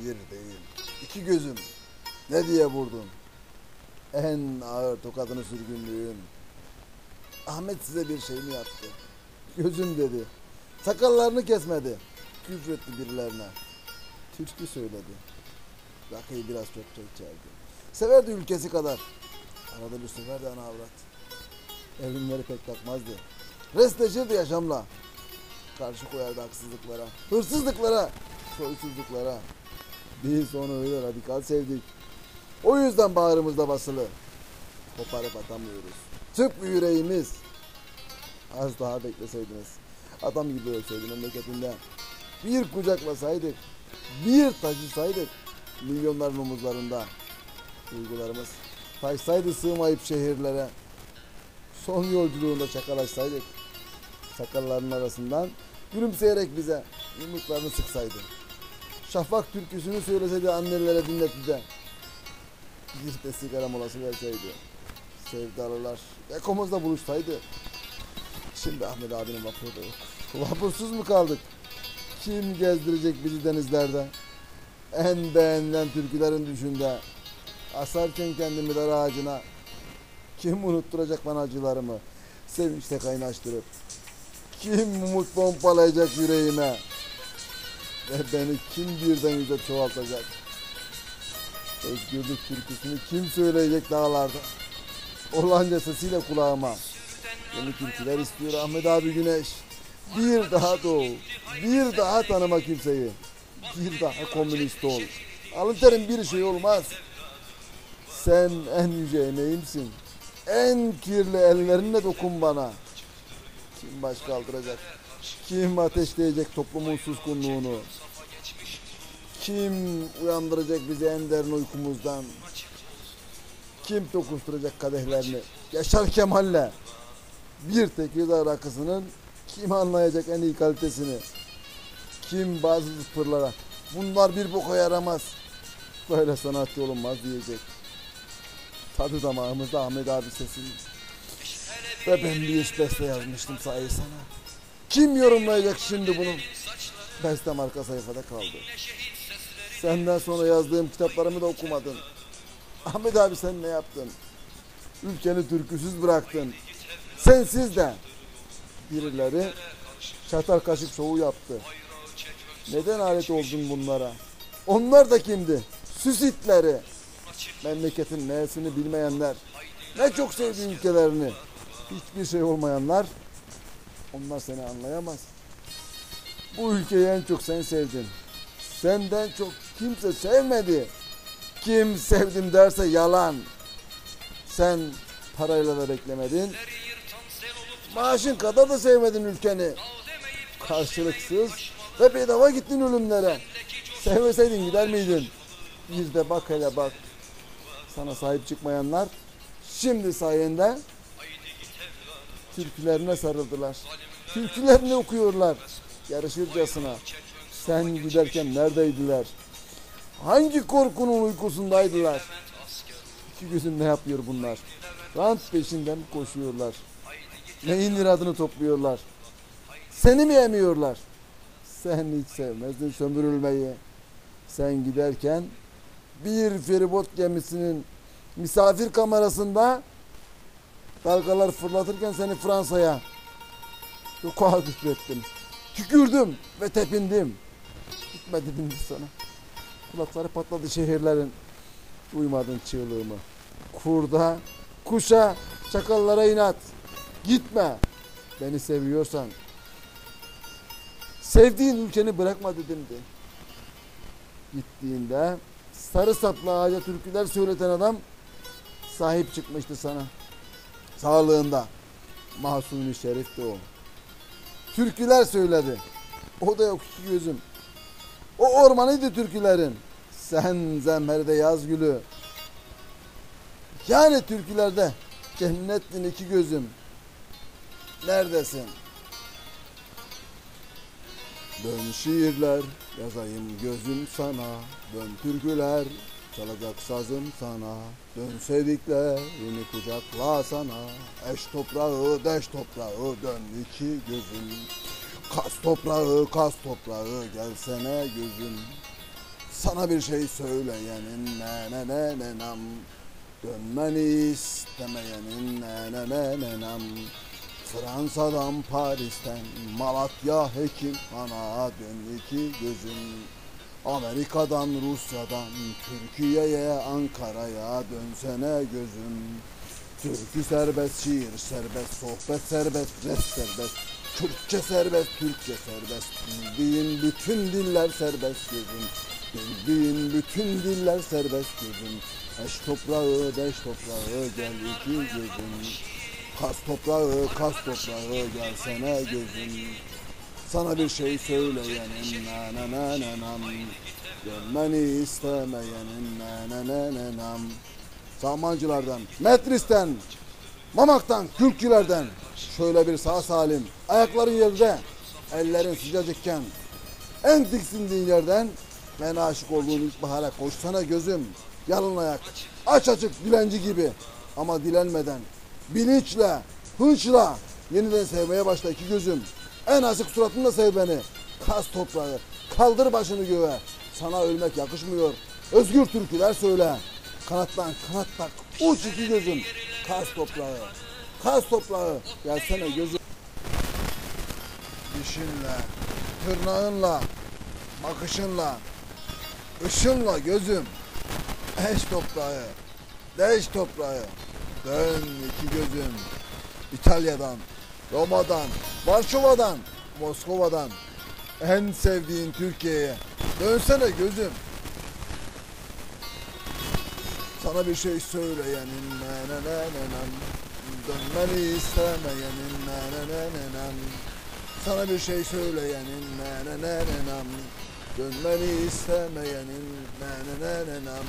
Bir değil, iki gözüm. Ne diye vurdun? En ağır tokadını sürgünlüğün. Ahmet size bir şey mi yaptı? Gözüm dedi. Sakallarını kesmedi. Küfretti birilerine. Türkü söyledi. Rakıyı biraz çokça içerdi. Severdi ülkesi kadar. Arada bir severdi ana avrat. Evrimleri pek takmazdı. Restleşirdi yaşamla. Karşı koyardı haksızlıklara, hırsızlıklara, soysuzluklara. Biz onu öyle radikal sevdik. O yüzden bağrımızda basılı. Koparıp atamıyoruz. Tıpkı yüreğimiz. Az daha bekleseydiniz. Adam gibi ölseydi memleketinde. Bir kucaklasaydık. Bir taşısaydık. Milyonların omuzlarında. Duygularımız taşsaydı sığmayıp şehirlere. Son yolculuğunda çakalaşsaydık. Sakalların arasından gülümseyerek bize yumruklarını sıksaydı. Şafak türküsünü söyleseydi annelere dinletti de. Bir de sigara molası verseydi. Sevdalılar yakomuzda buluşsaydı. Şimdi Ahmet abinin vapuru da yok. Vapursuz mu kaldık? Kim gezdirecek bizi denizlerde? En beğenilen türkülerin düşünde. Asarken kendimi dar ağacına. Kim unutturacak bana acılarımı? Sevinçle kaynaştırıp. Kim umut pompalayacak yüreğime? Ve beni kim birden yüze çoğaltacak? Özgürlük türküsünü kim söyleyecek dağlarda? Olanca sesiyle kulağıma. Yeni türküler istiyor Ahmet abi Güneş. Bir daha doğu. Bir daha tanıma kimseyi. Bir daha komünist ol. Alın terim bir şey olmaz. Sen en yüce emeğimsin. En kirli ellerinle dokun bana. Kim baş kaldıracak? Kim ateşleyecek toplumun suskunluğunu? Kim uyandıracak bizi en derin uykumuzdan? Kim tokuşturacak kadehlerini? Yaşar Kemal'le bir Tekirdağ rakısının kim anlayacak en iyi kalitesini? Kim bazı zıpırlara bunlar bir boka yaramaz. Böyle sanatçı olunmaz diyecek. Tadı damağımızda Ahmet abi sesini. Ve ben bir iş beste yazmıştım sana. Kim yorumlayacak şimdi bunu? Bestem arka sayfada kaldı. Senden sonra yazdığım kitaplarımı da okumadın. Ahmet abi sen ne yaptın? Ülkeni türküsüz bıraktın. Sensiz de birileri çatal kaşık şovu yaptı. Neden alet oldun bunlara? Onlar da kimdi? Süs itleri. Memleketin neyesini bilmeyenler. Ne çok sevdiği ülkelerini. Hiçbir şey olmayanlar. Onlar seni anlayamaz. Bu ülkeyi en çok sen sevdin. Senden çok kimse sevmedi. Kim sevdim derse yalan. Sen parayla da beklemedin. Maaşın kadar da sevmedin ülkeni. Karşılıksız ve bedava gittin ölümlere. Sevmeseydin gider miydin? Bir de bak hele bak. Sana sahip çıkmayanlar şimdi sayende türkülerine sarıldılar. Türkülerini okuyorlar yarışırcasına. Sen giderken neredeydiler? Hangi korkunun uykusundaydılar? İki gözün ne yapıyor bunlar? Rant peşinden koşuyorlar. Neyin iradını topluyorlar? Seni mi emiyorlar? Sen hiç sevmezdin sömürülmeyi. Sen giderken bir feribot gemisinin misafir kamerasında dalgalar fırlatırken seni Fransa'ya yokağa küfrettim. Tükürdüm ve tepindim. Gitmedi bindi sana. Kulakları patladı şehirlerin. Duymadın çığlığımı. Kurda, kuşa, çakallara inat. Gitme. Beni seviyorsan. Sevdiğin ülkeni bırakma dedimdi. Gittiğinde sarı saplı ağaca türküler söyleten adam sahip çıkmıştı sana. Sağlığında. Mahsuni Şerif'ti o. Türküler söyledi. O da yok iki gözüm. O ormanıydı türkülerin. Sen zemherde yaz gülü. Yani türkülerde cennettin iki gözüm. Neredesin? Dön şiirler yazayım gözüm sana. Dön türküler çalacak sazım sana. Dön sevdiklerini kucakla sana. Eş toprağı deş toprağı dön iki gözüm. Kas toprağı kas toprağı gelsene gözüm. Sana bir şey söyleyenin ne ne ne ne nam Dönmeni istemeyenin ne ne ne ne nam Fransa'dan Paris'ten Malatya hekim ana dön iki gözüm Amerika'dan Rusya'dan Türkiye'ye Ankara'ya dönsene gözüm. Türkü serbest, şiir serbest, sohbet serbest, rap serbest Türkçe serbest, Türkçe serbest. Bildiğin bütün diller serbest gözüm. Bildiğin bütün diller serbest gözüm. Eş toprağı, beş toprağı, gel iki gözüm. Kas toprağı, kas toprağı, gelsene gözüm Sana bir şey söyleyenin na na na na nam. Dönmeni istemeyenin na na na na nam. Sağmancılardan, Metris'ten, Mamak'tan, Kürkçülerden. Şöyle bir sağ salim, ayakların yerde, ellerin sıcacıkken En tiksindiğin yerden ben aşık olduğun ilkbahara koşsana gözüm. Yalın ayak, aç açık dilenci gibi. Ama dilenmeden, bilinçle, hınçla Yeniden sevmeye başla iki gözüm En asık suratınla sev beni. Kas toprağı, kaldır başını göğe. Sana ölmek yakışmıyor. Özgür türküler söyle. Kanattan kanat tak, uç iki gözüm Kas toprağı, kas toprağı. Gelsene gözüm. Dişinle, tırnağınla, bakışınla, ışınla gözüm. Eş toprağı, deş toprağı, dön iki gözüm. İtalya'dan, Roma'dan, Varşova'dan, Moskova'dan, en sevdiğin Türkiye'ye. Dönsene gözüm. Sana bir şey söyleyenin ne ne ne ne nem. Dönmeni istemeyenin ne ne ne ne nem. Sana bir şey söyleyenin ne ne ne ne nam Dönmeni istemeyenin ne ne ne ne nam